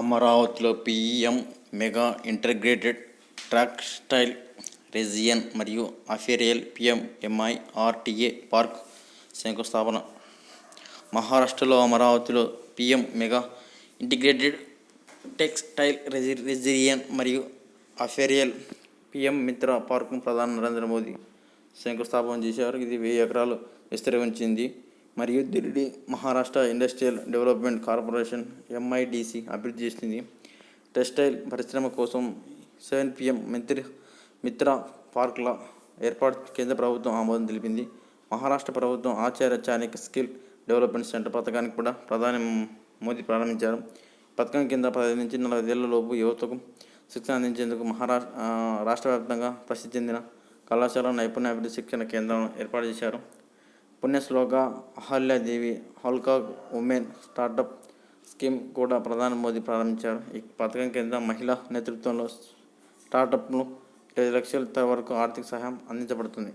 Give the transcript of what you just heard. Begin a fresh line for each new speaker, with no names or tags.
అమరావతిలో PM mega integrated textile region మరియు apparel PM MIRTA park శంకుస్థాపన. మహారాష్ట్రలో అమరావతిలో పీఎం మెగా ఇంటిగ్రేటెడ్ టెక్స్టైల్ రెజి రెజిరియన్ మరియు అఫేరియల్ పిఎం మిత్ర పార్క్ను ప్రధాని నరేంద్ర మోదీ శంకుస్థాపన చేశారు. ఇది వెయ్యి ఎకరాలు విస్తరించింది మరియు Delhi Maharashtra industrial development corporation MIDC అభివృద్ధి చేసింది. టెక్స్టైల్ పరిశ్రమ కోసం సెవెన్ పిఎం మిత్ర మిత్ర పార్కుల ఏర్పాటు కేంద్ర ప్రభుత్వం ఆమోదం తెలిపింది. మహారాష్ట్ర ప్రభుత్వం Acharya Chanakya skill development centre పథకానికి కూడా ప్రధాని మోదీ ప్రారంభించారు. పథకం కింద పదహైదు నుంచి నలభై ఏళ్ళలోపు యువతకు శిక్షణ అందించేందుకు మహారాష్ట్ర రాష్ట్ర వ్యాప్తంగా ప్రసిద్ధి చెందిన కళాశాల నైపుణ్యాభివృద్ధి శిక్షణ కేంద్రాలను ఏర్పాటు చేశారు. Punyashlok Ahilyadevi Holkar women startup scheme కూడా ప్రధాని మోదీ ప్రారంభించారు. ఈ పథకం కింద మహిళా నేతృత్వంలో స్టార్టప్ను ఐదు లక్షల వరకు ఆర్థిక సహాయం అందించబడుతుంది.